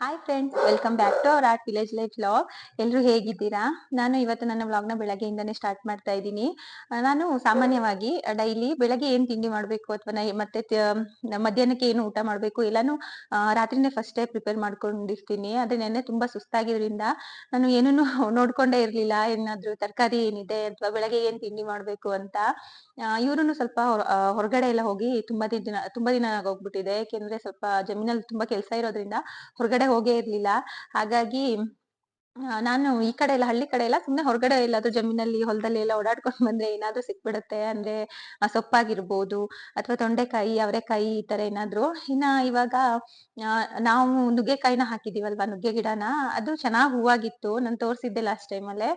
Hi friends welcome back to our art village life ಲಾ ಎಲ್ಲರೂ ಹೇಗಿದ್ದೀರಾ? ನಾನು ಇವತ್ತು ನನ್ನ ವ್ಲಾಗ್ನ ಬೆಳಗ್ಗೆಯಿಂದನೇ ಸ್ಟಾರ್ಟ್ ಮಾಡ್ತಾ ಇದ್ದೀನಿ. ನಾನು ಸಾಮಾನ್ಯವಾಗಿ ಡೈಲಿ ಬೆಳಗ್ಗೆ ಏನು ತಿಂಡಿ ಮಾಡಬೇಕು ಅಥವಾ ಮತ್ತೆ ಮಧ್ಯಾಹ್ನಕ್ಕೆ ಏನು ಊಟ ಮಾಡಬೇಕು ಎಲ್ಲಾನು ರಾತ್ರಿನೇ ರಾತ್ರಿನೇ ಡೇ ಪ್ರಿಪೇರ್ ಮಾಡ್ಕೊಂಡಿರ್ತೀನಿ. ಆದ್ರೆ ನೆನ್ನೆ ತುಂಬಾ ಸುಸ್ತಾಗಿರೋದ್ರಿಂದ ನಾನು ಏನೂ ನೋಡ್ಕೊಂಡೇ ಇರಲಿಲ್ಲ. ಏನಾದರೂ ತರಕಾರಿ ಏನಿದೆ ಅಥವಾ ಬೆಳಗ್ಗೆ ಏನು ತಿಂಡಿ ಮಾಡಬೇಕು ಅಂತ. ಇವ್ರು ಸ್ವಲ್ಪ ಹೊರಗಡೆ ಎಲ್ಲ ಹೋಗಿ ತುಂಬಾ ದಿನ ತುಂಬಾ ದಿನ ಹೋಗ್ಬಿಟ್ಟಿದೆ ಯಾಕೆಂದ್ರೆ ಸ್ವಲ್ಪ ಜಮೀನಲ್ಲಿ ತುಂಬಾ ಕೆಲಸ ಇರೋದ್ರಿಂದ ಹೊರಗಡೆ ಹೋಗೇ ಇರ್ಲಿಲ್ಲ. ಹಾಗಾಗಿ ನಾನು ಈ ಕಡೆ ಎಲ್ಲ ಹಳ್ಳಿ ಕಡೆ ಎಲ್ಲ ಸುಮ್ನೆ ಹೊರಗಡೆ ಎಲ್ಲಾದ್ರೂ ಜಮೀನಲ್ಲಿ ಹೊಲದಲ್ಲಿ ಎಲ್ಲ ಓಡಾಡ್ಕೊಂಡ್ ಬಂದ್ರೆ ಏನಾದ್ರೂ ಸಿಕ್ಬಿಡುತ್ತೆ. ಅಂದ್ರೆ ಸೊಪ್ಪಾಗಿರ್ಬೋದು ಅಥವಾ ತೊಂಡೆಕಾಯಿ, ಅವರೆಕಾಯಿ ಈ ತರ ಏನಾದ್ರು. ಇನ್ನ ಇವಾಗ ನಾವು ನುಗ್ಗೆಕಾಯಿನ ಹಾಕಿದೀವಲ್ವಾ ನುಗ್ಗೆ ಗಿಡನ? ಅದು ಚೆನ್ನಾಗ್ ಹೂವಾಗಿತ್ತು. ನಾನು ತೋರ್ಸಿದ್ದೆ ಲಾಸ್ಟ್ ಟೈಮ್ ಅಲ್ಲೇ.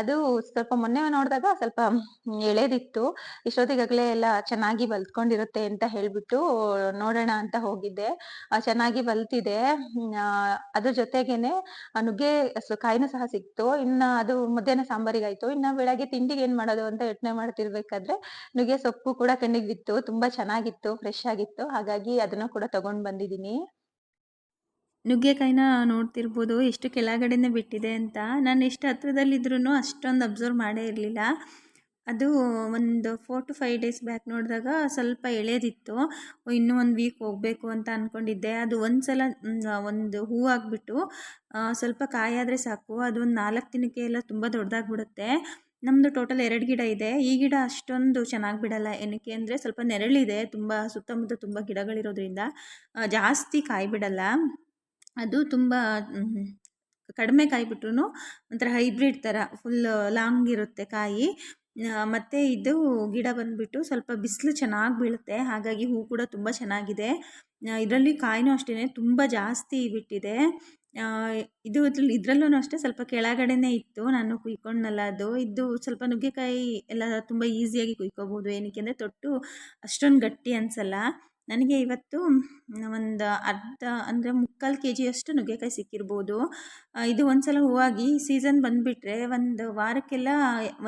ಅದು ಸ್ವಲ್ಪ ಮೊನ್ನೆ ನೋಡಿದಾಗ ಸ್ವಲ್ಪ ಎಳೆದಿತ್ತು. ಇಷ್ಟೊತ್ತಿಗಾಗ್ಲೇ ಎಲ್ಲ ಚೆನ್ನಾಗಿ ಬಲ್ತ್ಕೊಂಡಿರುತ್ತೆ ಅಂತ ಹೇಳ್ಬಿಟ್ಟು ನೋಡೋಣ ಅಂತ ಹೋಗಿದ್ದೆ. ಚೆನ್ನಾಗಿ ಬಲ್ತಿದೆ. ಅದ್ರ ಜೊತೆಗೇನೆ ನುಗ್ಗೆ ಕಾಯಿನೂ ಸಹ ಸಿಕ್ತು. ಇನ್ನ ಅದು ಮಧ್ಯಾಹ್ನ ಸಾಂಬಾರಿಗಾಯ್ತು. ಇನ್ನ ಬೆಳಗ್ಗೆ ತಿಂಡಿಗೆ ಏನ್ ಮಾಡೋದು ಅಂತ ಯೋಚನೆ ಮಾಡ್ತಿರ್ಬೇಕಾದ್ರೆ ನುಗ್ಗೆ ಸೊಪ್ಪು ಕೂಡ ಕಣ್ಣಿಗೆ ಬಿತ್ತು. ತುಂಬಾ ಚೆನ್ನಾಗಿತ್ತು ಫ್ರೆಶ್ ಆಗಿತ್ತು. ಹಾಗಾಗಿ ಅದನ್ನ ಕೂಡ ತಗೊಂಡ್ ಬಂದಿದೀನಿ ನುಗ್ಗೆಕಾಯಿನ ನೋಡ್ತಿರ್ಬೋದು. ಎಷ್ಟು ಕೆಳಗಡೆನೇ ಬಿಟ್ಟಿದೆ ಅಂತ. ನಾನು ಎಷ್ಟು ಹತ್ರದಲ್ಲಿದ್ರೂ ಅಷ್ಟೊಂದು ಅಬ್ಸರ್ವ್ ಮಾಡೇ ಇರಲಿಲ್ಲ. ಅದು ಒಂದು four to five days back ನೋಡಿದಾಗ ಸ್ವಲ್ಪ ಎಳೆದಿತ್ತು. ಇನ್ನೂ ಒಂದು ವೀಕ್ ಹೋಗಬೇಕು ಅಂತ ಅಂದ್ಕೊಂಡಿದ್ದೆ ಅದು ಒಂದು ಸಲ ಒಂದು ಹೂ ಆಗಿಬಿಟ್ಟು ಸ್ವಲ್ಪ ಕಾಯಾದರೆ ಸಾಕು. ಅದು ಒಂದು ನಾಲ್ಕು ದಿನಕ್ಕೆ ಎಲ್ಲ ತುಂಬ ದೊಡ್ಡದಾಗ್ಬಿಡುತ್ತೆ ನಮ್ಮದು ಟೋಟಲ್ ಎರಡು ಗಿಡ ಇದೆ. ಈ ಗಿಡ ಅಷ್ಟೊಂದು ಚೆನ್ನಾಗಿ ಬಿಡಲ್ಲ. ಏನಕ್ಕೆ ಅಂದರೆ ಸ್ವಲ್ಪ ನೆರಳಿದೆ. ತುಂಬ ಸುತ್ತಮುತ್ತ ತುಂಬ ಗಿಡಗಳಿರೋದ್ರಿಂದ. ಜಾಸ್ತಿ ಕಾಯಿ ಬಿಡಲ್ಲ ಅದು ತುಂಬ ಕಡಿಮೆ ಕಾಯಿ ಬಿಟ್ರು ಒಂಥರ ಹೈಬ್ರಿಡ್ ಥರ ಫುಲ್ ಲಾಂಗ್ ಇರುತ್ತೆ ಕಾಯಿ. ಮತ್ತೆ ಇದು ಗಿಡ ಬಂದ್ಬಿಟ್ಟು ಸ್ವಲ್ಪ ಬಿಸಿಲು ಚೆನ್ನಾಗಿ ಬೀಳುತ್ತೆ. ಹಾಗಾಗಿ ಹೂ ಕೂಡ ತುಂಬ ಚೆನ್ನಾಗಿದೆ. ಇದರಲ್ಲಿ ಕಾಯಿನೂ ಅಷ್ಟೇ ತುಂಬ ಜಾಸ್ತಿ ಬಿಟ್ಟಿದೆ. ಇದು ಇದರಲ್ಲೂ ಅಷ್ಟೇ ಸ್ವಲ್ಪ ಕೆಳಗಡೆನೇ ಇತ್ತು. ನಾನು ಕುಯ್ಕೊಂಡಲ್ಲ ಅದು. ಇದು ಸ್ವಲ್ಪ ನುಗ್ಗೆಕಾಯಿ ಎಲ್ಲ ತುಂಬ ಈಸಿಯಾಗಿ ಕುಯ್ಕೋಬೋದು. ಏನಕ್ಕೆ ಅಂದರೆ ತೊಟ್ಟು ಅಷ್ಟೊಂದು ಗಟ್ಟಿ ಅನಿಸಲ್ಲ. ನನಗೆ ಇವತ್ತು ಒಂದು ಅರ್ಧ, ಅಂದರೆ ಮುಕ್ಕಾಲು ಕೆ ಜಿಯಷ್ಟು ನುಗ್ಗೆಕಾಯಿ ಸಿಕ್ಕಿರ್ಬೋದು. ಇದು ಒಂದು ಸಲ ಹೂವಾಗಿ ಸೀಸನ್ ಬಂದುಬಿಟ್ರೆ ಒಂದು ವಾರಕ್ಕೆಲ್ಲ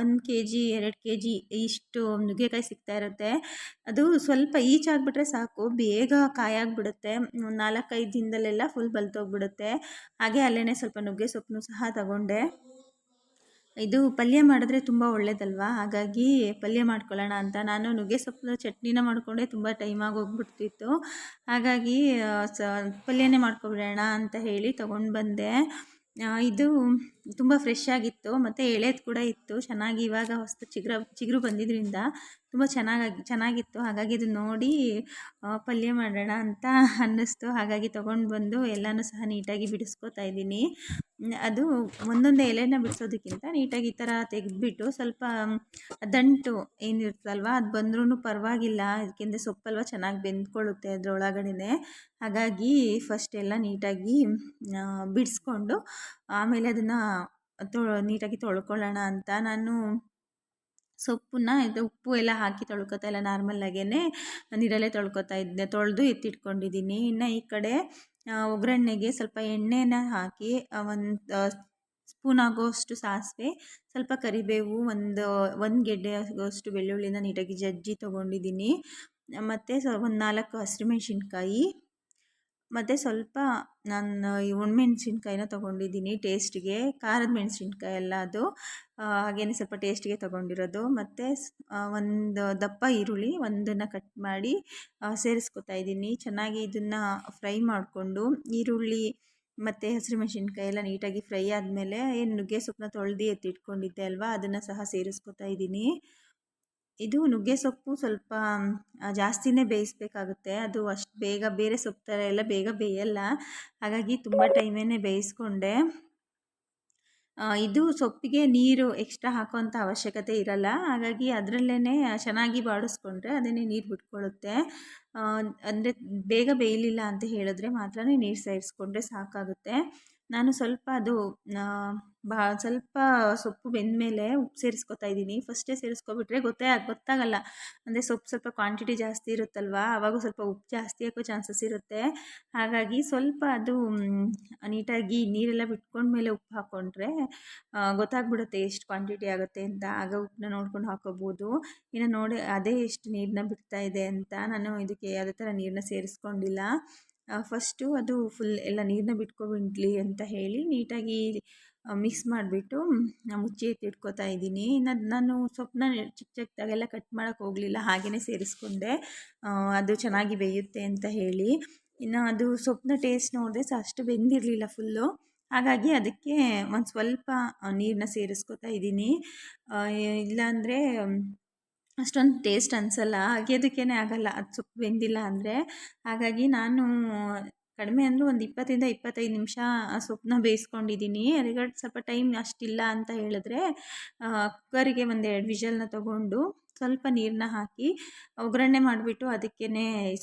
ಒಂದು ಕೆ ಜಿ ಎರಡು ಕೆ ಜಿ ಇಷ್ಟು ನುಗ್ಗೆಕಾಯಿ ಸಿಗ್ತಾ ಇರುತ್ತೆ. ಅದು ಸ್ವಲ್ಪ ಈಚಾಗ್ಬಿಟ್ರೆ ಸಾಕು, ಬೇಗ ಕಾಯಾಗಿಬಿಡುತ್ತೆ ನಾಲ್ಕೈದು ದಿನದಲ್ಲೆಲ್ಲ ಫುಲ್ ಬಲ್ತೋಗ್ಬಿಡುತ್ತೆ ಹಾಗೆ ಅಲ್ಲೇ ಸ್ವಲ್ಪ ನುಗ್ಗೆ ಸೊಪ್ಪನ್ನು ಸಹ ತಗೊಂಡೆ. ಇದು ಪಲ್ಯ ಮಾಡಿದ್ರೆ ತುಂಬ ಒಳ್ಳೇದಲ್ವಾ? ಹಾಗಾಗಿ ಪಲ್ಯ ಮಾಡ್ಕೊಳ್ಳೋಣ ಅಂತ. ನಾನು ನುಗ್ಗೆ ಸೊಪ್ಪು ಚಟ್ನಿನ ಮಾಡಿಕೊಂಡೆ, ತುಂಬ ಟೈಮ್ ಹೋಗ್ಬಿಡ್ತಿತ್ತು ಹಾಗಾಗಿ ಸ, ಪಲ್ಯನೇ ಮಾಡ್ಕೊಬಿಡೋಣ ಅಂತ ಹೇಳಿ ತೊಗೊಂಡು ಬಂದೆ. ಇದು ತುಂಬ ಫ್ರೆಶ್ ಆಗಿತ್ತು. ಮತ್ತು ಎಳೆದು ಕೂಡ ಇತ್ತು. ಚೆನ್ನಾಗಿ ಇವಾಗ ಹೊಸ್ತು ಚಿಗುರ, ಚಿಗುರು ಬಂದಿದ್ದರಿಂದ ತುಂಬ ಚೆನ್ನಾಗಾಗಿ, ಚೆನ್ನಾಗಿತ್ತು. ಹಾಗಾಗಿ ಇದು ನೋಡಿ ಪಲ್ಯ ಮಾಡೋಣ ಅಂತ ಅನ್ನಿಸ್ತು. ಹಾಗಾಗಿ ತೊಗೊಂಡು ಬಂದು ಎಲ್ಲನೂ ಸಹ ನೀಟಾಗಿ ಬಿಡಿಸ್ಕೋತಾ ಇದ್ದೀನಿ. ಅದು ಒಂದೊಂದೇ ಎಲೆನ ಬಿಡಿಸೋದಕ್ಕಿಂತ ನೀಟಾಗಿ ಈ ಥರ ತೆಗೆದುಬಿಟ್ಟು ಸ್ವಲ್ಪ ದಂಟು ಏನಿರ್ತಲ್ವ ಅದು ಬಂದ್ರೂ ಪರವಾಗಿಲ್ಲ. ಅದಕ್ಕಿಂತ ಸೊಪ್ಪಲ್ವ ಚೆನ್ನಾಗಿ ಬೆಂದ್ಕೊಳ್ಳುತ್ತೆ ಅದರೊಳಗಡೆನೆ. ಹಾಗಾಗಿ ಫಸ್ಟ್ ಎಲ್ಲ ನೀಟಾಗಿ ಬಿಡಿಸ್ಕೊಂಡು ಆಮೇಲೆ ಅದನ್ನು ತೊ ನೀಟಾಗಿ ತೊಳ್ಕೊಳ್ಳೋಣ ಅಂತ ನಾನು ಸೊಪ್ಪನ್ನ ಇದು ಉಪ್ಪು ಎಲ್ಲ ಹಾಕಿ ತೊಳ್ಕೊತಾ ಇಲ್ಲ ನಾರ್ಮಲ್ಲಾಗೇ ನೀರಲ್ಲೇ ತೊಳ್ಕೊತಾ ಇದ್ದೆ, ತೊಳೆದು ಎತ್ತಿಟ್ಕೊಂಡಿದ್ದೀನಿ. ಇನ್ನು ಈ ಕಡೆ ಒಗ್ಗರಣೆಗೆ ಸ್ವಲ್ಪ ಎಣ್ಣೆನ ಹಾಕಿ ಒಂದು ಸ್ಪೂನ್ ಆಗೋಷ್ಟು ಸಾಸಿವೆ, ಸ್ವಲ್ಪ ಕರಿಬೇವು, ಒಂದು ಒಂದು ಗೆಡ್ಡೆ ಆಗೋಷ್ಟು ಬೆಳ್ಳುಳ್ಳಿನ ನೀಟಾಗಿ ಜಜ್ಜಿ ತೊಗೊಂಡಿದ್ದೀನಿ. ಮತ್ತು ಸೊ, ಒಂದು ನಾಲ್ಕು ಹಸಿರುಮೆಣ್ಸಿನ್ಕಾಯಿ ಮತ್ತು ಸ್ವಲ್ಪ ನಾನು ಈ ಒಣಮೆಣ್ಸಿನ್ಕಾಯಿನ ತೊಗೊಂಡಿದ್ದೀನಿ ಟೇಸ್ಟಿಗೆ, ಖಾರದ ಮೆಣಸಿನ್ಕಾಯಿ ಎಲ್ಲ ಅದು. ಹಾಗೆಯೇ ಸ್ವಲ್ಪ ಟೇಸ್ಟಿಗೆ ತೊಗೊಂಡಿರೋದು. ಮತ್ತು ಒಂದು ದಪ್ಪ ಈರುಳ್ಳಿ ಒಂದನ್ನು ಕಟ್ ಮಾಡಿ ಸೇರಿಸ್ಕೊತಾ ಇದ್ದೀನಿ. ಚೆನ್ನಾಗಿ ಇದನ್ನು ಫ್ರೈ ಮಾಡಿಕೊಂಡು, ಈರುಳ್ಳಿ ಮತ್ತು ಹಸಿರುಮೆಣ್ಸಿನ್ಕಾಯಿ ಎಲ್ಲ ನೀಟಾಗಿ ಫ್ರೈ ಆದಮೇಲೆ, ಏನು ನುಗ್ಗೆ ಸೊಪ್ಪನ್ನ ತೊಳೆದು ಎತ್ತಿಟ್ಕೊಂಡಿದ್ದೆ ಅಲ್ವಾ, ಅದನ್ನು ಸಹ ಸೇರಿಸ್ಕೊತಾ ಇದ್ದೀನಿ. ಇದು ನುಗ್ಗೆ ಸೊಪ್ಪು ಸ್ವಲ್ಪ ಜಾಸ್ತಿನೇ ಬೇಯಿಸ್ಬೇಕಾಗುತ್ತೆ. ಅದು ಅಷ್ಟು ಬೇಗ, ಬೇರೆ ಸೊಪ್ಪು ಥರ ಎಲ್ಲ ಬೇಗ ಬೇಯಲ್ಲ. ಹಾಗಾಗಿ ತುಂಬ ಟೈಮೇನೆ ಬೇಯಿಸ್ಕೊಂಡೆ. ಇದು ಸೊಪ್ಪಿಗೆ ನೀರು ಎಕ್ಸ್ಟ್ರಾ ಹಾಕೋವಂಥ ಅವಶ್ಯಕತೆ ಇರಲ್ಲ. ಹಾಗಾಗಿ ಅದರಲ್ಲೇ ಚೆನ್ನಾಗಿ ಬಾಡಿಸ್ಕೊಂಡ್ರೆ ಅದನ್ನೇ ನೀರು ಬಿಟ್ಕೊಳ್ಳುತ್ತೆ. ಅಂದರೆ ಬೇಗ ಬೇಯಲಿಲ್ಲ ಅಂತ ಹೇಳಿದ್ರೆ ಮಾತ್ರ ನೀರು ಸೇರಿಸ್ಕೊಂಡ್ರೆ ಸಾಕಾಗುತ್ತೆ. ನಾನು ಸ್ವಲ್ಪ ಅದು ಬಾ, ಸ್ವಲ್ಪ ಸೊಪ್ಪು ಬೆಂದಮೇಲೆ ಉಪ್ಪು ಸೇರಿಸ್ಕೊತಾ ಇದ್ದೀನಿ. ಫಸ್ಟೇ ಸೇರಿಸ್ಕೊಬಿಟ್ರೆ ಗೊತ್ತೇ ಗೊತ್ತಾಗಲ್ಲ. ಅಂದರೆ ಸೊಪ್ಪು ಸ್ವಲ್ಪ ಕ್ವಾಂಟಿಟಿ ಜಾಸ್ತಿ ಇರುತ್ತಲ್ವಾ? ಆವಾಗ ಸ್ವಲ್ಪ ಉಪ್ಪು ಜಾಸ್ತಿ ಹಾಕೋ ಚಾನ್ಸಸ್ ಇರುತ್ತೆ. ಹಾಗಾಗಿ ಸ್ವಲ್ಪ ಅದು ನೀಟಾಗಿ ನೀರೆಲ್ಲ ಬಿಟ್ಕೊಂಡ್ಮೇಲೆ ಉಪ್ಪು ಹಾಕ್ಕೊಂಡ್ರೆ ಗೊತ್ತಾಗ್ಬಿಡುತ್ತೆ ಎಷ್ಟು ಕ್ವಾಂಟಿಟಿ ಆಗುತ್ತೆ ಅಂತ. ಆಗ ಉಪ್ಪನ್ನ ನೋಡ್ಕೊಂಡು ಹಾಕೋಬೋದು. ಇನ್ನು ನೋಡಿ, ಅದೇ ಎಷ್ಟು ನೀರನ್ನ ಬಿಡ್ತಾ ಇದೆ ಅಂತ. ನಾನು ಇದಕ್ಕೆ ಯಾವುದೇ ಥರ ನೀರನ್ನ ಸೇರಿಸ್ಕೊಂಡಿಲ್ಲ. ಫಸ್ಟು ಅದು ಫುಲ್ ಎಲ್ಲ ನೀರನ್ನ ಬಿಟ್ಕೊಬಿಡ್ಲಿ ಅಂತ ಹೇಳಿ ನೀಟಾಗಿ ಮಿಕ್ಸ್ ಮಾಡಿಬಿಟ್ಟು ಮುಚ್ಚಿ ಎತ್ತಿಟ್ಕೋತಾ ಇದ್ದೀನಿ. ಇನ್ನು ನಾನು ಸೊಪ್ಪನ್ನ ಚಿಕ್ಕ ಚಿಕ್ಕದಾಗೆಲ್ಲ ಕಟ್ ಮಾಡೋಕ್ಕೆ ಹೋಗಲಿಲ್ಲ ಹಾಗೆಯೇ ಸೇರಿಸ್ಕೊಂಡೆ. ಅದು ಚೆನ್ನಾಗಿ ಬೇಯುತ್ತೆ ಅಂತ ಹೇಳಿ. ಇನ್ನು ಅದು ಸೊಪ್ಪನ್ನ ಟೇಸ್ಟ್ ನೋಡಿದೆ ಸಹ ಅಷ್ಟು ಬೆಂದಿರಲಿಲ್ಲ ಫುಲ್ಲು ಹಾಗಾಗಿ ಅದಕ್ಕೆ ಒಂದು ಸ್ವಲ್ಪ ನೀರನ್ನ ಸೇರಿಸ್ಕೊತಾ ಇದ್ದೀನಿ. ಇಲ್ಲಾಂದರೆ ಅಷ್ಟೊಂದು ಟೇಸ್ಟ್ ಅನಿಸಲ್ಲ ಅಗೆಯೋದಕ್ಕೇ ಆಗಲ್ಲ. ಅದು ಸೊಪ್ಪು ಬೆಂದಿಲ್ಲ ಅಂದರೆ. ಹಾಗಾಗಿ ನಾನು ಕಡಿಮೆ ಅಂದರೂ ಒಂದು ಇಪ್ಪತ್ತರಿಂದ ಇಪ್ಪತ್ತೈದು ನಿಮಿಷ ಆ ಸೊಪ್ಪನ್ನ ಬೇಯಿಸ್ಕೊಂಡಿದ್ದೀನಿ ಅದಕ್ಕೆ ಸ್ವಲ್ಪ ಟೈಮ್ ಅಷ್ಟಿಲ್ಲ ಅಂತ ಹೇಳಿದ್ರೆ ಕುಕ್ಕರಿಗೆ ಒಂದು ಎರಡು ವಿಷಲನ್ನ ತೊಗೊಂಡು ಸ್ವಲ್ಪ ನೀರನ್ನ ಹಾಕಿ ಒಗ್ಗರಣೆ ಮಾಡಿಬಿಟ್ಟು ಅದಕ್ಕೇ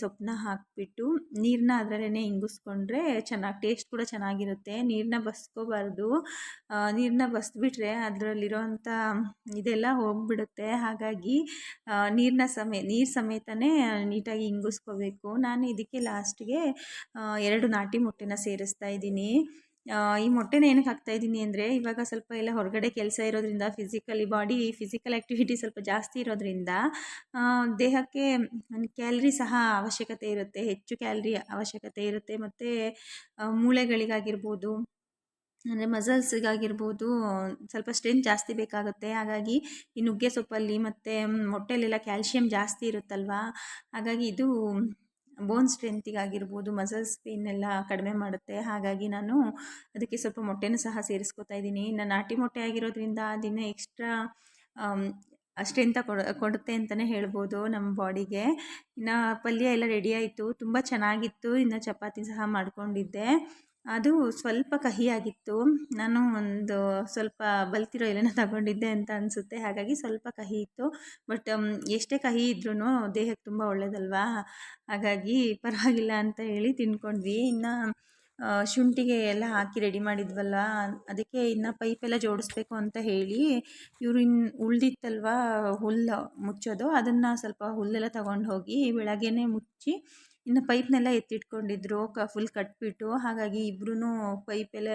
ಸೊಪ್ಪನ್ನ ಹಾಕಿಬಿಟ್ಟು ನೀರನ್ನ ಅದರಲ್ಲೇ ಇಂಗಿಸ್ಕೊಂಡ್ರೆ ಚೆನ್ನಾಗಿ ಟೇಸ್ಟ್ ಕೂಡ ಚೆನ್ನಾಗಿರುತ್ತೆ. ನೀರನ್ನ ಬಸ್ಕೋಬಾರ್ದು. ನೀರನ್ನ ಬಸ್ಬಿಟ್ರೆ ಅದರಲ್ಲಿರೋಂಥ ಇದೆಲ್ಲ ಹೋಗ್ಬಿಡುತ್ತೆ. ಹಾಗಾಗಿ ನೀರನ್ನ ಸಮೇ, ನೀರು ಸಮೇತನೇ ನೀಟಾಗಿ ಇಂಗಿಸ್ಕೋಬೇಕು. ನಾನು ಇದಕ್ಕೆ ಲಾಸ್ಟ್ಗೆ ಎರಡು ನಾಟಿ ಮೊಟ್ಟೆನ ಸೇರಿಸ್ತಾ ಇದ್ದೀನಿ. ಈ ಮೊಟ್ಟೆನ ಏನಕ್ಕೆ ಹಾಕ್ತಾಯಿದ್ದೀನಿ ಅಂದರೆ ಇವಾಗ ಸ್ವಲ್ಪ ಎಲ್ಲ ಹೊರಗಡೆ ಕೆಲಸ ಇರೋದ್ರಿಂದ ಫಿಸಿಕಲಿ ಬಾಡಿ ಫಿಸಿಕಲ್ ಆ್ಯಕ್ಟಿವಿಟಿ ಸ್ವಲ್ಪ ಜಾಸ್ತಿ ಇರೋದ್ರಿಂದ ದೇಹಕ್ಕೆ ಕ್ಯಾಲ್ರಿ ಸಹ ಅವಶ್ಯಕತೆ ಇರುತ್ತೆ, ಹೆಚ್ಚು ಕ್ಯಾಲ್ರಿ ಅವಶ್ಯಕತೆ ಇರುತ್ತೆ. ಮತ್ತು ಮೂಳೆಗಳಿಗಾಗಿರ್ಬೋದು, ಅಂದರೆ ಮಸಲ್ಸ್ಗಾಗಿರ್ಬೋದು ಸ್ವಲ್ಪ ಸ್ಟ್ರೆಂತ್ ಜಾಸ್ತಿ ಬೇಕಾಗುತ್ತೆ. ಹಾಗಾಗಿ ಈ ನುಗ್ಗೆ ಸೊಪ್ಪಲ್ಲಿ ಮತ್ತು ಮೊಟ್ಟೆಲೆಲ್ಲ ಕ್ಯಾಲ್ಶಿಯಂ ಜಾಸ್ತಿ ಇರುತ್ತಲ್ವಾ? ಹಾಗಾಗಿ ಇದು ಬೋನ್ ಸ್ಟ್ರೆಂತಿಗಾಗಿರ್ಬೋದು ಮಸಲ್ಸ್ ಎಲ್ಲ ಕಡಿಮೆ ಮಾಡುತ್ತೆ. ಹಾಗಾಗಿ ನಾನು ಅದಕ್ಕೆ ಸ್ವಲ್ಪ ಮೊಟ್ಟೆನೂ ಸಹ ಸೇರಿಸ್ಕೊತಾ ಇದ್ದೀನಿ. ಇನ್ನು ನಾಟಿ ಮೊಟ್ಟೆ ಆಗಿರೋದ್ರಿಂದ ದಿನ ಎಕ್ಸ್ಟ್ರಾ ಸ್ಟ್ರೆಂತ ಕೊಡ, ಕೊಡುತ್ತೆ ಅಂತಲೇ ಹೇಳ್ಬೋದು ನಮ್ಮ ಬಾಡಿಗೆ ಇನ್ನು ಪಲ್ಯ ಎಲ್ಲ ರೆಡಿ ಆಯಿತು. ತುಂಬ ಚೆನ್ನಾಗಿತ್ತು. ಇನ್ನು ಚಪಾತಿ ಸಹ ಮಾಡ್ಕೊಂಡಿದ್ದೆ. ಅದು ಸ್ವಲ್ಪ ಕಹಿಯಾಗಿತ್ತು. ನಾನು ಒಂದು ಸ್ವಲ್ಪ ಬಲ್ತಿರೋ ಎಲೆನ ತಗೊಂಡಿದ್ದೆ ಅಂತ ಅನಿಸುತ್ತೆ. ಹಾಗಾಗಿ ಸ್ವಲ್ಪ ಕಹಿ ಇತ್ತು. ಬಟ್ ಎಷ್ಟೇ ಕಹಿ ಇದ್ರೂ ದೇಹಕ್ಕೆ ತುಂಬ ಒಳ್ಳೆಯದಲ್ವಾ ಹಾಗಾಗಿ ಪರವಾಗಿಲ್ಲ ಅಂತ ಹೇಳಿ ತಿನ್ಕೊಂಡ್ವಿ. ಇನ್ನು ಶುಂಠಿಗೆ ಎಲ್ಲ ಹಾಕಿ ರೆಡಿ ಮಾಡಿದ್ವಲ್ಲ, ಅದಕ್ಕೆ ಇನ್ನು ಪೈಪೆಲ್ಲ ಜೋಡಿಸ್ಬೇಕು ಅಂತ ಹೇಳಿ ಇವರು ಇನ್ನು ಉಳ್ದಿತ್ತಲ್ವಾ ಹುಲ್ಲು ಮುಚ್ಚೋದು, ಅದನ್ನು ಸ್ವಲ್ಪ ಹುಲ್ಲೆಲ್ಲ ತಗೊಂಡು ಹೋಗಿ ಬೆಳಗ್ಗೆನೇ ಮುಚ್ಚಿ ಇನ್ನು ಪೈಪ್ನೆಲ್ಲ ಎತ್ತಿಟ್ಕೊಂಡಿದ್ರು, ಕ ಫುಲ್ ಕಟ್ಬಿಟ್ಟು. ಹಾಗಾಗಿ ಇಬ್ರೂ ಪೈಪೆಲ್ಲ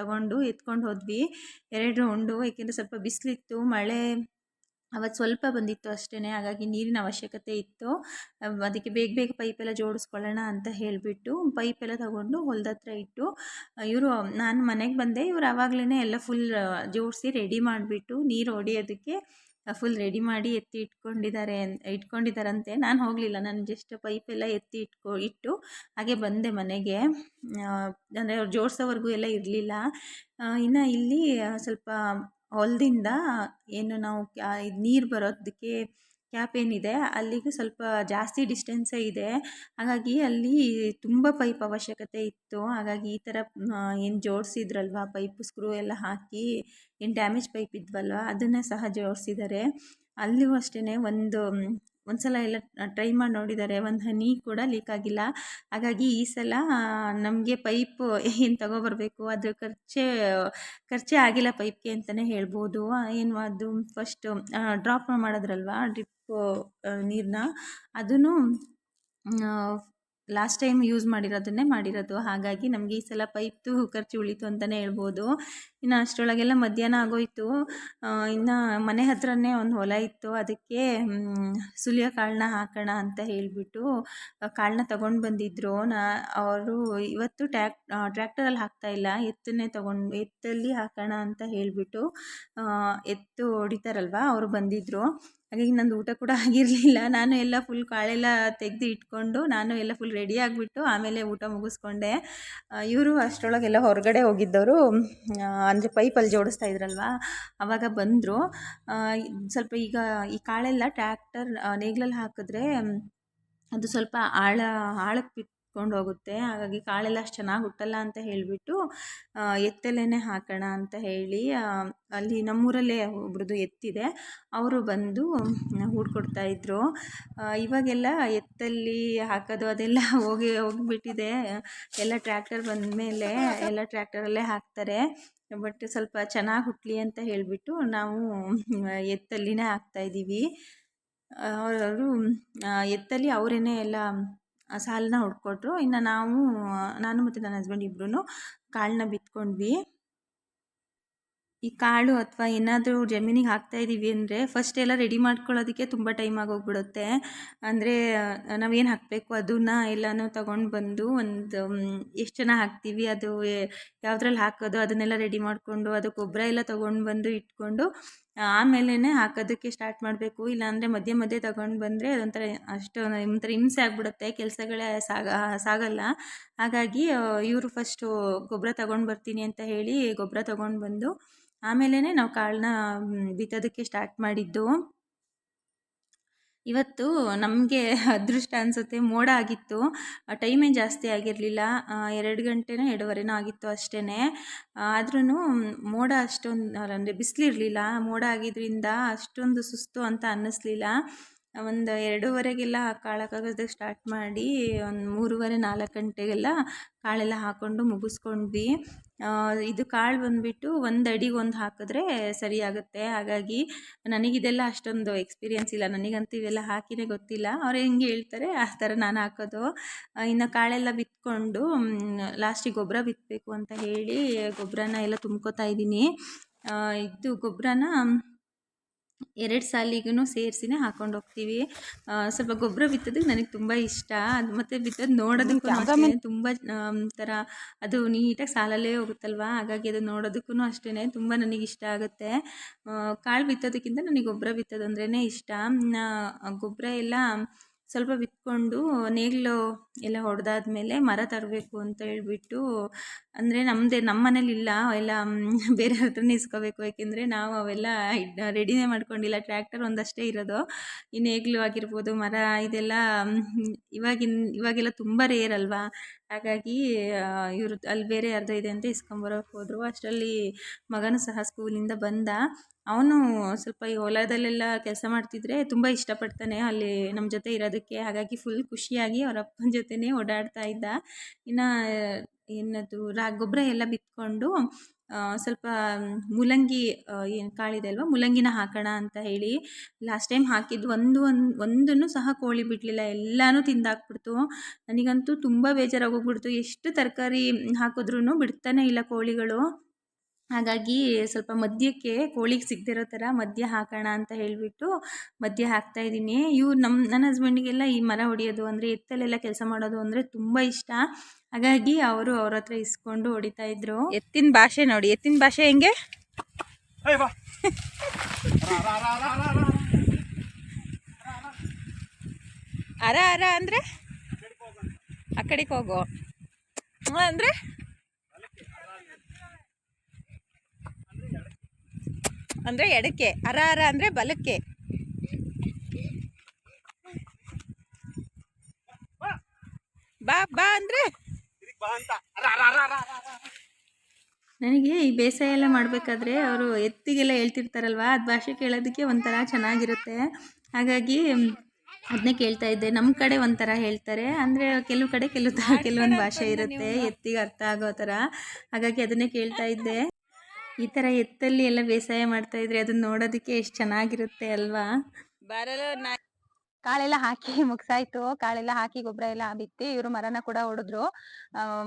ತಗೊಂಡು ಎತ್ಕೊಂಡು ಹೋದ್ವಿ. ಎರಡು ಉಂಡು, ಏಕೆಂದರೆ ಸ್ವಲ್ಪ ಬಿಸಿಲಿತ್ತು, ಮಳೆ ಅವತ್ತು ಸ್ವಲ್ಪ ಬಂದಿತ್ತು ಅಷ್ಟೇ ಹಾಗಾಗಿ ನೀರಿನ ಅವಶ್ಯಕತೆ ಇತ್ತು. ಅದಕ್ಕೆ ಬೇಗ ಬೇಗ ಪೈಪೆಲ್ಲ ಜೋಡಿಸ್ಕೊಳ್ಳೋಣ ಅಂತ ಹೇಳಿಬಿಟ್ಟು ಪೈಪೆಲ್ಲ ತಗೊಂಡು ಹೊಲ್ದ ಹತ್ರ ಇಟ್ಟು, ಇವರು ನಾನು ಮನೆಗೆ ಬಂದೆ. ಇವರು ಆವಾಗಲೇ ಎಲ್ಲ ಫುಲ್ ಜೋಡಿಸಿ ರೆಡಿ ಮಾಡಿಬಿಟ್ಟು ನೀರು ಹೊಡಿಯೋದಕ್ಕೆ ಫುಲ್ ರೆಡಿ ಮಾಡಿ ಎತ್ತಿ ಇಟ್ಕೊಂಡಿದ್ದಾರೆ ಇಟ್ಕೊಂಡಿದ್ದಾರಂತೆ. ನಾನು ಹೋಗಲಿಲ್ಲ. ನಾನು ಜಸ್ಟ್ ಪೈಪೆಲ್ಲ ಎತ್ತಿ ಇಟ್ಕೊ, ಇಟ್ಟು ಹಾಗೆ ಬಂದೆ ಮನೆಗೆ. ಅಂದರೆ ಅವ್ರು ಜೋಡಿಸೋವರೆಗೂ ಎಲ್ಲ ಇರಲಿಲ್ಲ. ಇನ್ನು ಇಲ್ಲಿ ಸ್ವಲ್ಪ ಹೊಲದಿಂದ ಏನು ನಾವು ಇದು ನೀರು ಬರೋದಕ್ಕೆ ಕ್ಯಾಪ್ ಏನಿದೆ, ಅಲ್ಲಿಗೆ ಸ್ವಲ್ಪ ಜಾಸ್ತಿ ಡಿಸ್ಟೆನ್ಸೇ ಇದೆ. ಹಾಗಾಗಿ ಅಲ್ಲಿ ತುಂಬ ಪೈಪ್ ಅವಶ್ಯಕತೆ ಇತ್ತು. ಹಾಗಾಗಿ ಈ ಥರ ಏನು ಜೋಡಿಸಿದ್ರಲ್ವ ಪೈಪ್ ಸ್ಕ್ರೂ ಎಲ್ಲ ಹಾಕಿ, ಏನು ಡ್ಯಾಮೇಜ್ ಪೈಪ್ ಇದ್ವಲ್ವ, ಅದನ್ನು ಸಹ ಜೋಡಿಸಿದ್ದಾರೆ ಅಲ್ಲಿಯೂ ಅಷ್ಟೇ ಒಂದು ಒಂದು ಸಲ ಎಲ್ಲ ಟ್ರೈ ಮಾಡಿ ನೋಡಿದ್ದಾರೆ ಒಂದು ಹನಿ ಕೂಡ ಲೀಕ್ ಆಗಿಲ್ಲ. ಹಾಗಾಗಿ ಈ ಸಲ ನಮಗೆ ಪೈಪ್ ಏನು ತಗೊಬರ್ಬೇಕು, ಅದ್ರ ಖರ್ಚೇ ಖರ್ಚೇ ಆಗಿಲ್ಲ ಪೈಪ್ಗೆ ಅಂತಲೇ ಹೇಳ್ಬೋದು. ಏನು ಅದು ಫಸ್ಟು ಡ್ರಾಪ್ ಮಾಡೋದ್ರಲ್ವ ಡ್ರಿಪ್ಪು ನೀರನ್ನ ಅದೂ ಲಾಸ್ಟ್ ಟೈಮ್ ಯೂಸ್ ಮಾಡಿರೋದನ್ನೇ ಮಾಡಿರೋದು. ಹಾಗಾಗಿ ನಮಗೆ ಈ ಸಲ ಪೈಪ್ದು ಖರ್ಚು ಉಳೀತು ಅಂತಲೇ ಹೇಳ್ಬೋದು. ಇನ್ನು ಅಷ್ಟರೊಳಗೆಲ್ಲ ಮಧ್ಯಾಹ್ನ ಆಗೋಯಿತು. ಇನ್ನು ಮನೆ ಹತ್ರನೇ ಒಂದು ಹೊಲ ಇತ್ತು. ಅದಕ್ಕೆ ಸುಲಿಯ ಕಾಳನ್ನ ಹಾಕೋಣ ಅಂತ ಹೇಳಿಬಿಟ್ಟು ಕಾಳನ್ನ ತೊಗೊಂಡು ಬಂದಿದ್ದರು ನಾ, ಅವರು ಇವತ್ತು ಟ್ಯಾಕ್ ಟ್ರ್ಯಾಕ್ಟರಲ್ಲಿ ಹಾಕ್ತಾಯಿಲ್ಲ ಎತ್ತನ್ನೇ ತೊಗೊಂಡು, ಎತ್ತಲ್ಲಿ ಹಾಕೋಣ ಅಂತ ಹೇಳಿಬಿಟ್ಟು ಎತ್ತು ಹೊಡಿತಾರಲ್ವ, ಅವರು ಬಂದಿದ್ದರು ಹಾಗಾಗಿ ನಂದು ಊಟ ಕೂಡ ಆಗಿರಲಿಲ್ಲ. ನಾನು ಎಲ್ಲ ಫುಲ್ ಕಾಳೆಲ್ಲ ತೆಗೆದು ಇಟ್ಕೊಂಡು, ನಾನು ಎಲ್ಲ ಫುಲ್ ರೆಡಿ ಆಗಿಬಿಟ್ಟು ಆಮೇಲೆ ಊಟ ಮುಗಿಸ್ಕೊಂಡೆ. ಇವರು ಅಷ್ಟರೊಳಗೆಲ್ಲ ಹೊರಗಡೆ ಹೋಗಿದ್ದವರು ಅಂದರೆ ಪೈಪಲ್ಲಿ ಜೋಡಿಸ್ತಾ ಇದ್ರಲ್ವಾ? ಆವಾಗ ಬಂದರು. ಸ್ವಲ್ಪ ಈಗ ಈ ಕಾಳೆಲ್ಲ ಟ್ರ್ಯಾಕ್ಟರ್ ನೇಗ್ಲಲ್ಲಿ ಹಾಕಿದ್ರೆ, ಅದು ಸ್ವಲ್ಪ ಆಳ ಆಳಕ್ಕೆ ಬಿತ್ಕೊಂಡು ಹೋಗುತ್ತೆ ಹಾಗಾಗಿ ಕಾಳೆಲ್ಲ ಅಷ್ಟು ಚೆನ್ನಾಗಿ ಹುಟ್ಟಲ್ಲ ಅಂತ ಹೇಳಿಬಿಟ್ಟು ಎತ್ತಲೆನೇ ಹಾಕೋಣ ಅಂತ ಹೇಳಿ ಅಲ್ಲಿ ನಮ್ಮೂರಲ್ಲೇ ಒಬ್ರದ್ದು ಎತ್ತಿದೆ. ಅವರು ಬಂದು ಹೂಡ್ಕೊಡ್ತಾಯಿದ್ರು ಇವಾಗೆಲ್ಲ ಎತ್ತಲ್ಲಿ ಹಾಕೋದು ಅದೆಲ್ಲ ಹೋಗಿ, ಹೋಗಿಬಿಟ್ಟಿದೆ. ಎಲ್ಲ ಟ್ರ್ಯಾಕ್ಟರ್ ಬಂದಮೇಲೆ ಎಲ್ಲ ಟ್ರ್ಯಾಕ್ಟರಲ್ಲೇ ಹಾಕ್ತಾರೆ. ಬಟ್ ಸ್ವಲ್ಪ ಚೆನ್ನಾಗಿ ಹುಟ್ಟಲಿ ಅಂತ ಹೇಳಿಬಿಟ್ಟು ನಾವು ಎತ್ತಲ್ಲಿನೇ ಹಾಕ್ತಾಯಿದ್ದೀವಿ ಅವರು ಎತ್ತಲ್ಲಿ ಅವರೇನೆ ಎಲ್ಲ ಸಾಲನ್ನ ಹೊಡ್ಕೊಟ್ರು. ಇನ್ನು ನಾವು, ನಾನು ಮತ್ತು ನನ್ನ ಹಸ್ಬೆಂಡ್ ಇಬ್ಬರೂ ಕಾಳನ್ನ ಬಿತ್ಕೊಂಡ್ವಿ. ಈ ಕಾಳು ಅಥವಾ ಏನಾದರೂ ಜಮೀನಿಗೆ ಹಾಕ್ತಾ ಇದ್ದೀವಿ ಅಂದರೆ ಫಸ್ಟ್ ಎಲ್ಲ ರೆಡಿ ಮಾಡ್ಕೊಳ್ಳೋದಕ್ಕೆ ತುಂಬ ಟೈಮ್ ಆಗೋಗ್ಬಿಡುತ್ತೆ. ಅಂದರೆ, ನಾವೇನು ಹಾಕಬೇಕು, ಅದನ್ನ ಎಲ್ಲನೂ ತಗೊಂಡು ಬಂದು ಒಂದು ಎಷ್ಟು ಜನ ಹಾಕ್ತೀವಿ, ಅದು ಯಾವುದ್ರಲ್ಲಿ ಹಾಕೋದು, ಅದನ್ನೆಲ್ಲ ರೆಡಿ ಮಾಡಿಕೊಂಡು, ಅದು ಗೊಬ್ಬರ ಎಲ್ಲ ತೊಗೊಂಡು ಬಂದು ಇಟ್ಕೊಂಡು ಆಮೇಲೆ ಹಾಕೋದಕ್ಕೆ ಸ್ಟಾರ್ಟ್ ಮಾಡಬೇಕು. ಇಲ್ಲಾಂದರೆ ಮಧ್ಯೆ ಮಧ್ಯೆ ತಗೊಂಡು ಬಂದರೆ ಅದೊಂಥರ ಅಷ್ಟು ಒಂಥರ ಹಿಂಸೆ ಆಗಿಬಿಡುತ್ತೆ. ಕೆಲಸಗಳೇ ಸಾಗ, ಸಾಗಲ್ಲ. ಹಾಗಾಗಿ ಇವರು ಫಸ್ಟು ಗೊಬ್ಬರ ತಗೊಂಡು ಬರ್ತೀನಿ ಅಂತ ಹೇಳಿ ಗೊಬ್ಬರ ತಗೊಂಡು ಬಂದು ಆಮೇಲೆ ನಾವು ಕಾಳನ್ನ ಬಿತ್ತೋದಕ್ಕೆ ಸ್ಟಾರ್ಟ್ ಮಾಡಿದ್ದು. ಇವತ್ತು ನಮಗೆ ಅದೃಷ್ಟ ಅನಿಸುತ್ತೆ. ಮೋಡ ಆಗಿತ್ತು. ಟೈಮೇ ಜಾಸ್ತಿ ಆಗಿರಲಿಲ್ಲ. ಎರಡು ಗಂಟೆನೋ ಎರಡೂವರೆನೋ ಆಗಿತ್ತು ಅಷ್ಟೇ ಆದ್ರೂ ಮೋಡ ಅಷ್ಟೊಂದು ಅಂದರೆ ಬಿಸಿಲಿರಲಿಲ್ಲ. ಮೋಡ ಆಗಿದ್ದರಿಂದ ಅಷ್ಟೊಂದು ಸುಸ್ತು ಅಂತ ಅನ್ನಿಸ್ಲಿಲ್ಲ. ಒಂದು ಎರಡೂವರೆಗೆಲ್ಲ ಕಾಳಕ್ಕಾಗೋದಕ್ಕೆ ಸ್ಟಾರ್ಟ್ ಮಾಡಿ ಒಂದು ಮೂರುವರೆ, ನಾಲ್ಕು ಗಂಟೆಗೆಲ್ಲ ಕಾಳೆಲ್ಲ ಹಾಕ್ಕೊಂಡು ಮುಗಿಸ್ಕೊಂಡ್ವಿ. ಇದು ಕಾಳು ಬಂದುಬಿಟ್ಟು ಒಂದು ಅಡಿಗೆ ಒಂದು ಹಾಕಿದ್ರೆ ಸರಿಯಾಗುತ್ತೆ ಹಾಗಾಗಿ ನನಗಿದೆಲ್ಲ ಅಷ್ಟೊಂದು ಎಕ್ಸ್ಪೀರಿಯೆನ್ಸ್ ಇಲ್ಲ. ನನಗಂತೂ ಇವೆಲ್ಲ ಹಾಕಿನೇ ಗೊತ್ತಿಲ್ಲ. ಅವ್ರು ಹೆಂಗೆ ಹೇಳ್ತಾರೆ, ಆ ಥರ ನಾನು ಹಾಕೋದು. ಇನ್ನು ಕಾಳೆಲ್ಲ ಬಿತ್ಕೊಂಡು ಲಾಸ್ಟಿಗೆ ಗೊಬ್ಬರ ಬಿತ್ತಬೇಕು ಅಂತ ಹೇಳಿ ಗೊಬ್ಬರನ ಎಲ್ಲ ತುಂಬ್ಕೋತಾ ಇದ್ದೀನಿ. ಇದು ಗೊಬ್ಬರನ ಎರಡು ಸಾಲಿಗೂ ಸೇರಿಸಿನೇ ಹಾಕೊಂಡು ಹೋಗ್ತೀವಿ. ಸ್ವಲ್ಪ ಗೊಬ್ಬರ ಬಿತ್ತೋದಕ್ಕೆ ನನಗೆ ತುಂಬ ಇಷ್ಟ. ಅದು ಮತ್ತು ಬಿತ್ತೋದು ನೋಡೋದಕ್ಕೂ ಅಷ್ಟೇ ತುಂಬ ಥರ ಅದು ನೀಟಾಗಿ ಸಾಲಲ್ಲೇ ಹೋಗುತ್ತಲ್ವ? ಹಾಗಾಗಿ ಅದು ನೋಡೋದಕ್ಕೂ ಅಷ್ಟೇ ತುಂಬ ನನಗೆ ಇಷ್ಟ ಆಗುತ್ತೆ. ಕಾಳು ಬಿತ್ತೋದಕ್ಕಿಂತ ನನಗೆ ಗೊಬ್ಬರ ಬಿತ್ತೋದು ಅಂದ್ರೇ ಇಷ್ಟ. ಗೊಬ್ಬರ ಎಲ್ಲ ಸ್ವಲ್ಪ ಬಿತ್ಕೊಂಡು ನೇಗಿಲು ಎಲ್ಲ ಹೊಡೆದಾದ್ಮೇಲೆ ಮರ ತರಬೇಕು ಅಂತ ಹೇಳ್ಬಿಟ್ಟು, ಅಂದರೆ ನಮ್ಮದೇ ನಮ್ಮ ಮನೇಲಿ ಇಲ್ಲ, ಎಲ್ಲ ಬೇರೆ ಹತ್ರನೇ ಇಸ್ಕೋಬೇಕು. ಯಾಕೆಂದರೆ ನಾವು ಅವೆಲ್ಲ ರೆಡಿನೇ ಮಾಡ್ಕೊಂಡಿಲ್ಲ. ಟ್ರ್ಯಾಕ್ಟರ್ ಒಂದಷ್ಟೇ ಇರೋದು. ಈ ನೇಗಿಲು ಆಗಿರ್ಬೋದು, ಮರ, ಇದೆಲ್ಲ ಇವಾಗಿನ, ಇವಾಗೆಲ್ಲ ತುಂಬ ರೇರ್ ಅಲ್ವಾ? ಹಾಗಾಗಿ ಇವರು ಅಲ್ಲಿ ಬೇರೆ ಯಾರ್ದೋ ಇದೆ ಅಂತ ಇಸ್ಕೊಂಬರೋಕೆ ಹೋದರು. ಅಷ್ಟರಲ್ಲಿ ಮಗನೂ ಸಹ ಸ್ಕೂಲಿಂದ ಬಂದ. ಅವನು ಸ್ವಲ್ಪ ಈ ಹೊಲದಲ್ಲೆಲ್ಲ ಕೆಲಸ ಮಾಡ್ತಿದ್ರೆ ತುಂಬ ಇಷ್ಟಪಡ್ತಾನೆ ಅಲ್ಲಿ ನಮ್ಮ ಜೊತೆ ಇರೋದಕ್ಕೆ. ಹಾಗಾಗಿ ಫುಲ್ ಖುಷಿಯಾಗಿ ಅವರ ಅಪ್ಪನ ಜೊತೆನೇ ಓಡಾಡ್ತಾ ಇದ್ದ. ಇನ್ನು ಏನದು, ರಾ, ಗೊಬ್ಬರ ಎಲ್ಲ ಬಿತ್ಕೊಂಡು ಸ್ವಲ್ಪ ಮೂಲಂಗಿ ಏನು ಕಾಳಿದೆ ಅಲ್ವಾ, ಮೂಲಂಗಿನ ಹಾಕೋಣ ಅಂತ ಹೇಳಿ ಲಾಸ್ಟ್ ಟೈಮ್ ಹಾಕಿದ್ದು ಒಂದು ಒಂದು, ಒಂದನ್ನು ಸಹ ಕೋಳಿ ಬಿಡಲಿಲ್ಲ, ಎಲ್ಲನೂ ತಿಂದಾಕ್ಬಿಡ್ತು. ನನಗಂತೂ ತುಂಬ ಬೇಜಾರಾಗೋಗ್ಬಿಡ್ತು. ಎಷ್ಟು ತರಕಾರಿ ಹಾಕಿದ್ರೂ ಬಿಡ್ತಾನೆ ಇಲ್ಲ ಕೋಳಿಗಳು. ಹಾಗಾಗಿ ಸ್ವಲ್ಪ ಮದ್ಯಕ್ಕೆ ಕೋಳಿಗೆ ಸಿಗದಿರೋ ಥರ ಮದ್ಯ ಹಾಕೋಣ ಅಂತ ಹೇಳಿಬಿಟ್ಟು ಮದ್ಯ ಹಾಕ್ತಾ ಇದ್ದೀನಿ. ಇವ್ರು ನಮ್ಮ ನನ್ನ ಹಸ್ಬೆಂಡಿಗೆಲ್ಲ ಈ ಮರ ಹೊಡೆಯೋದು ಅಂದರೆ ಎತ್ತಲೆಲ್ಲ ಕೆಲಸ ಮಾಡೋದು ಅಂದರೆ ತುಂಬ ಇಷ್ಟ. ಹಾಗಾಗಿ ಅವರು ಅವ್ರ ಹತ್ರ ಇಸ್ಕೊಂಡು ಹೊಡಿತಾ ಇದ್ರು. ಎತ್ತಿನ ಭಾಷೆ ನೋಡಿ ಎತ್ತಿನ ಭಾಷೆ ಹೆಂಗೆ? ಅರ ಅರ ಅಂದರೆ? ಆ ಕಡೆಗೆ ಹೋಗು. ಅಂದರೆ? ಅಂದರೆ ಎಡಕ್ಕೆ ಅರ ಅರ ಅಂದರೆ ಬಲಕ್ಕೆ. ಬಾ ಬಾ ಅಂದರೆ? ನನಗೆ ಈ ಬೇಸಾಯ ಎಲ್ಲ ಮಾಡಬೇಕಾದ್ರೆ ಅವರು ಎತ್ತಿಗೆಲ್ಲ ಹೇಳ್ತಿರ್ತಾರಲ್ವ? ಅದು ಭಾಷೆ ಕೇಳೋದಕ್ಕೆ ಒಂಥರ ಚೆನ್ನಾಗಿರುತ್ತೆ. ಹಾಗಾಗಿ ಅದನ್ನೇ ಕೇಳ್ತಾ ಇದ್ದೆ. ನಮ್ಮ ಕಡೆ ಒಂಥರ ಹೇಳ್ತಾರೆ. ಅಂದರೆ ಕೆಲವು ಕಡೆ ಕೆಲವು ತರ ಕೆಲವೊಂದು ಭಾಷೆ ಇರುತ್ತೆ. ಎತ್ತಿಗೆ ಅರ್ಥ ಆಗೋ ಥರ. ಹಾಗಾಗಿ ಅದನ್ನೇ ಕೇಳ್ತಾ ಇದ್ದೆ. ಈ ತರ ಎತ್ತಲ್ಲಿ ಎಲ್ಲ ಬೇಸಾಯ ಮಾಡ್ತಾ ಇದ್ರೆ ಅದನ್ನ ನೋಡೋದಕ್ಕೆ ಎಷ್ಟು ಚೆನ್ನಾಗಿರುತ್ತೆ ಅಲ್ವಾ? ಬರಲು ಕಾಳೆಲ್ಲ ಹಾಕಿ ಮುಗ್ಸಾಯ್ತು. ಕಾಳೆಲ್ಲ ಹಾಕಿ ಗೊಬ್ಬರ ಎಲ್ಲ ಬಿತ್ತಿ ಇವರು ಮರನ ಕೂಡ ಹೊಡೆದ್ರು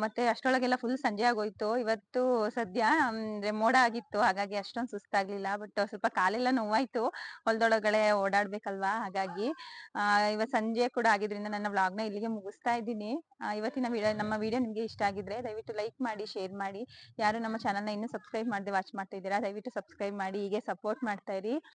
ಮತ್ತೆ ಅಷ್ಟೊಳಗೆಲ್ಲ ಫುಲ್ ಸಂಜೆ ಆಗೋಯ್ತು. ಇವತ್ತು ಸದ್ಯ ಅಂದ್ರೆ ಮೋಡ ಆಗಿತ್ತು. ಹಾಗಾಗಿ ಅಷ್ಟೊಂದು ಸುಸ್ತಾಗ್ಲಿಲ್ಲ. ಬಟ್ ಸ್ವಲ್ಪ ಕಾಲೆಲ್ಲ ನೋವಾಯ್ತು. ಹೊಲ್ದೊಳಗಡೆ ಓಡಾಡ್ಬೇಕಲ್ವಾ? ಹಾಗಾಗಿ ಇವತ್ತು ಸಂಜೆ ಕೂಡ ಆಗಿದ್ರಿಂದ ನನ್ನ ವ್ಲಾಗ್ನ ಇಲ್ಲಿಗೆ ಮುಗಿಸ್ತಾ ಇದ್ದೀನಿ. ಇವತ್ತಿನ ವಿಡಿಯೋ ನಮ್ಮ ವಿಡಿಯೋ ನಿಮಗೆ ಇಷ್ಟ ಆಗಿದ್ರೆ ದಯವಿಟ್ಟು ಲೈಕ್ ಮಾಡಿ ಶೇರ್ ಮಾಡಿ. ಯಾರು ನಮ್ಮ ಚಾನಲ್ನ ಇನ್ನೂ ಸಬ್ಸ್ಕ್ರೈಬ್ ಮಾಡದೆ ವಾಚ್ ಮಾಡ್ತಾ ಇದ್ದೀರಾ ದಯವಿಟ್ಟು ಸಬ್ಸ್ಕ್ರೈಬ್ ಮಾಡಿ. ಹೀಗೆ ಸಪೋರ್ಟ್ ಮಾಡ್ತಾ ಇರಿ.